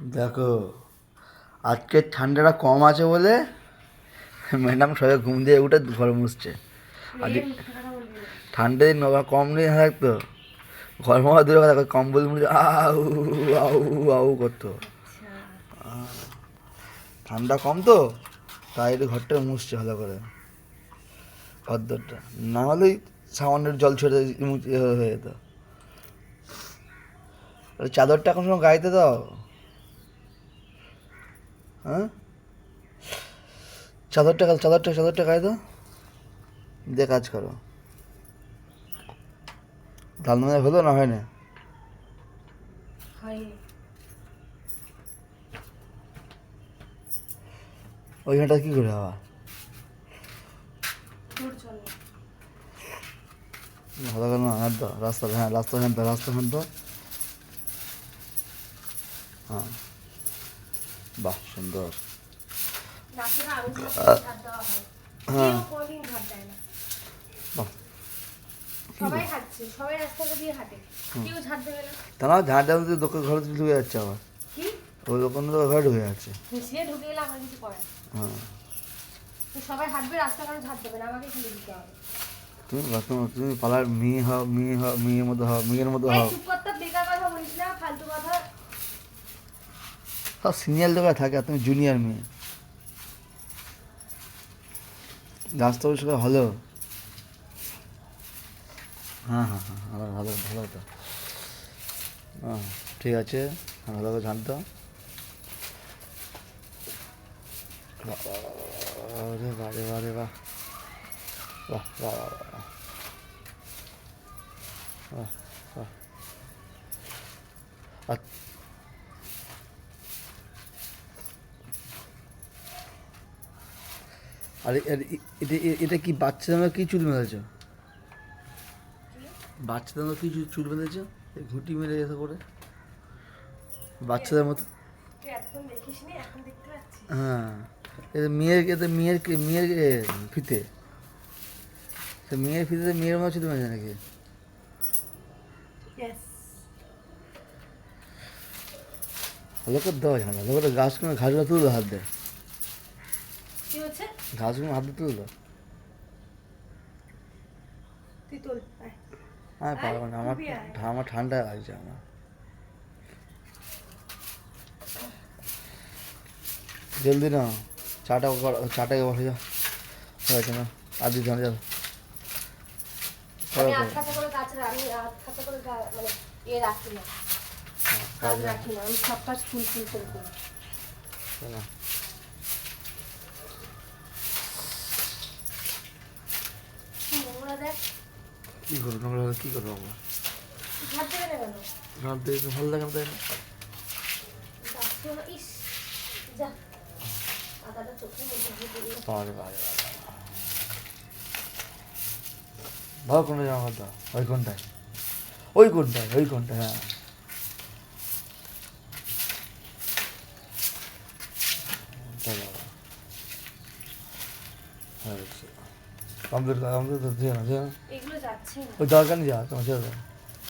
দেখো আজকে ঠান্ডাটা কম আছে বলে ম্যাডাম সবাই ঘুম দিয়ে উঠে ঘর মুছছে। আজ ঠান্ডা দিন কম দিন থাকতো ঘর মারা দূরে কথা কম্বল মুড়ে আউ আউ আউ করতো। ঠান্ডা কম তো তাই একটু ঘরটা মুছছে ভালো করে। ঘরদরটা। না হলেই সামান্য জল ছেড়ে মুছে হয়ে যেত। চাদরটা এখন সময় গাইতে দাও। হ্যাঁ? চাদরটা গাল চাদরটা চাদরটা গায়ে দাও। দিয়ে কাজ করো। ধান মানে হলো না হয় না ওইখানটা কী করে হওয়া? ভালো করে না হাত দাও। রাস্তা হ্যাঁ রাস্তা হ্যাঁ রাস্তা হ্যাঁ দাও। হ্যাঁ। বাহ সুন্দর। হ্যাঁ। কেউ ঝাড় তা মধ্যে দোকান ঘরে ঢুকে যাচ্ছে আবার। ওই দোকান তো ঘরে ঢুকে যাচ্ছে। হ্যাঁ। সবাই হাঁটবে রাস্তা কারণ ঝাড় দেবে না আমাকে খেলে দিতে হবে? তুমি তুমি তুমি পালার মেয়ে হও মেয়ে হও মেয়ের মতো হও মেয়ের মতো হও চুপ করতে বেকার কথা বলিস না ফালতু কথা সব সিনিয়র লোকরা থাকে আর তুমি জুনিয়র মেয়ে। রাস্তা পরিষ্কার ভালো হ্যাঁ হ্যাঁ হ্যাঁ ভালো ভালো ভালো তো। হ্যাঁ ঠিক আছে হ্যাঁ, ভালো করে জানতো আর আর এটা এটা কি বাচ্চাদের কি চুল বেঁধেছ বাচ্চাদের কি চুল- বেঁধেছ ঘুটি মেরে এসে করে বাচ্চাদের মতো হ্যাঁ। এটা মেয়ের এতে মেয়ের মেয়ের ফিতে। সে মেয়ের ফিতে মেয়ের মতো চুল বেঁধে নাকি? ইয়েস ভালো করে দেওয়া যায় না ভালো করে গাছগুলো ঘাসগুলো তুলে হাত দেয়। কি হচ্ছে? ঘাসগুলো হাত দিয়ে তুলে দাও তুই তোল। হ্যাঁ পারব না আমার আমার ঠান্ডা লাগছে আমার। জলদি না চাটা কর- চাটা বসে যাও হয়েছে না। আর দিতে আমি আমি মানে রাখি না। হ্যাঁ, রাখি। না। আমি সব কাজ ফুল ফুল করে করি শোনো। কি নোংরা দেখ কী করব? নোংরা হলে কী করব আমরা? ঝাড় দিয়ে ভালো লাগে না তাই না ভালো কোনটা জামা দাও। ওই কোনটায়? ওই কোনটায়? ওই কোনটা হ্যাঁ। চলো হয়েছে কমপ্লিট কমপ্লিট তো দিয়ে না দিয়ে না এগুলো যাচ্ছে না ওই দরকার নেই যাওয়া তোমার ছেড়ে দাও